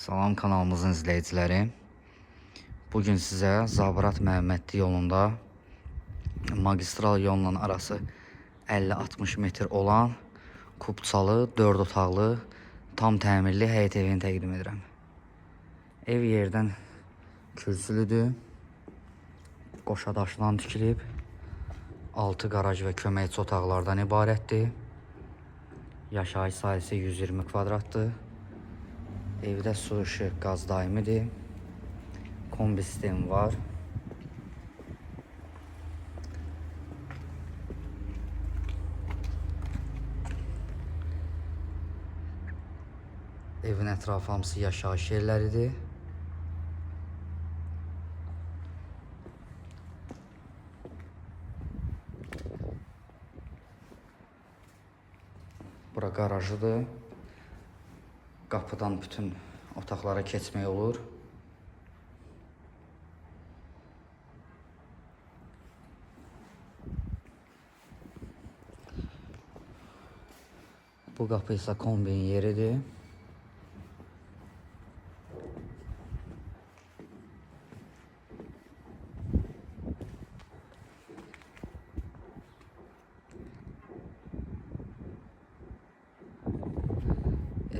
Salam kanalımızın izləyiciləri. Bu gün sizə Zabrat Məhəmmədli yolunda magistral yolla arası 50-60 metr olan kubçalı, 4 otaqlı, tam təmirli həyət evini təqdim edirəm. Ev yerdən kürsülüdür. Qoşa daşdan tikilib. 6 qaraj və köməkçi otaqlardan ibarətdir. Yaşayış sahəsi 120 kvadratdır. Evdə su, işıq, qaz daimidir. Kombi sistemi var. Evin ətrafı hamısı yaşayış yerləridir. Bura qarajıdır. Qapıdan bütün otaqlara keçmək olur. Bu qapı isə kombin yeridir.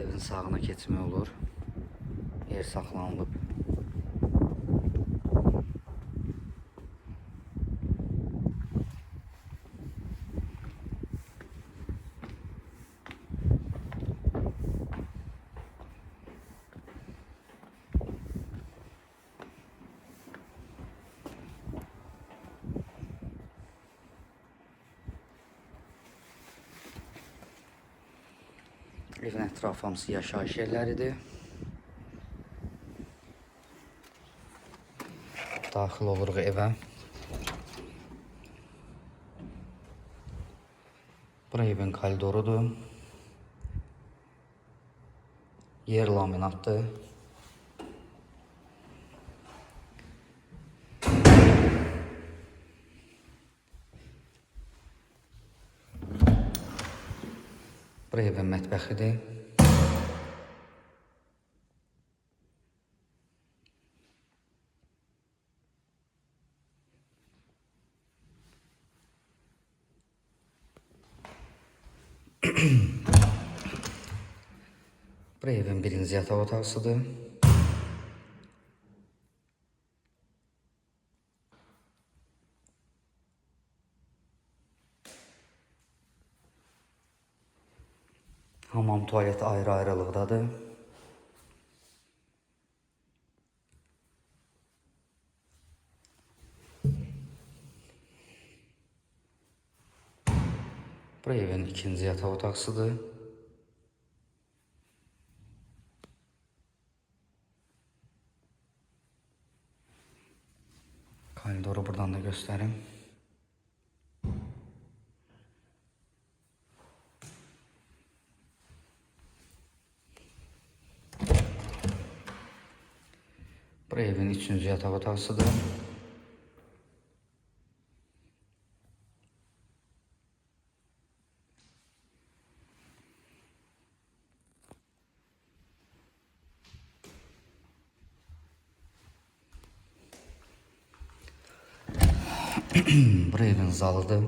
Evin sağına keçmək olur. Yer saxlanılıb. Evin ətrafı hamısı yaşayış yerləridir. Daxil oluruq evə. Bura evin koridorudur. Yer laminatdır. Bura evin mətbəxidir. Bura evin birinci yataq otağısıdır. Hamam tualet ayrı ayrılıqdadır. Bura evin ikinci yataq otaqsıdır. Koridoru buradan da göstereyim. Evin üçüncü yataq otağısıdır. Bura evin zalıdır.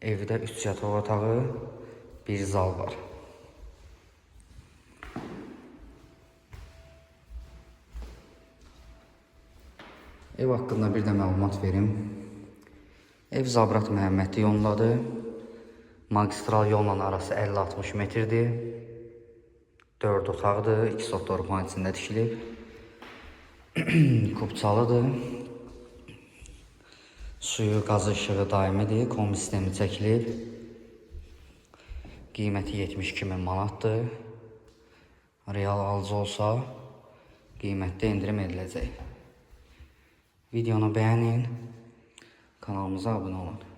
Evdə 3 yataq otağı, bir zal var. Ev haqqında bir də məlumat verim. Ev Zabrat Məhəmmədli yolundadır. Magistral yolla arası 50-60 metrdir. 4 otaqdır, 2 sot torpağın içində tikilib. Kubçalıdır. Suyu, qazı, işığı daimidir. Kombi sistemi çəkilib. Qiyməti 72 min manatdır. Real alıcı olsa qiymətdə endirim ediləcək. Videonu bəyənin, kanalımıza abunə olun.